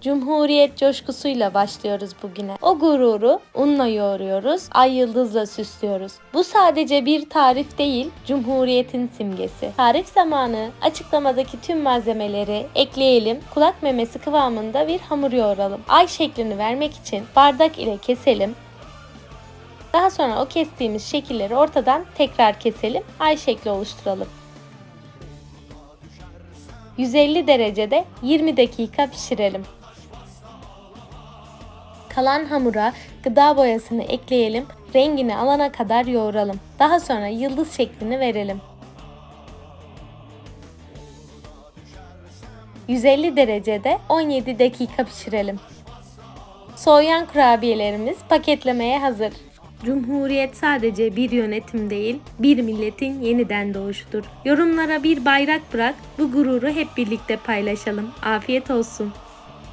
Cumhuriyet coşkusuyla başlıyoruz bugüne. O gururu unla yoğuruyoruz, ay yıldızla süslüyoruz. Bu sadece bir tarif değil, Cumhuriyet'in simgesi. Tarif zamanı açıklamadaki tüm malzemeleri ekleyelim, kulak memesi kıvamında bir hamur yoğuralım. Ay şeklini vermek için bardak ile keselim. Daha sonra o kestiğimiz şekilleri ortadan tekrar keselim, ay şekli oluşturalım. 150 derecede 20 dakika pişirelim. Kalan hamura gıda boyasını ekleyelim, rengini alana kadar yoğuralım. Daha sonra yıldız şeklini verelim. 150 derecede 17 dakika pişirelim. Soğuyan kurabiyelerimiz paketlemeye hazır. Cumhuriyet sadece bir yönetim değil, bir milletin yeniden doğuşudur. Yorumlara bir bayrak bırak, bu gururu hep birlikte paylaşalım. Afiyet olsun.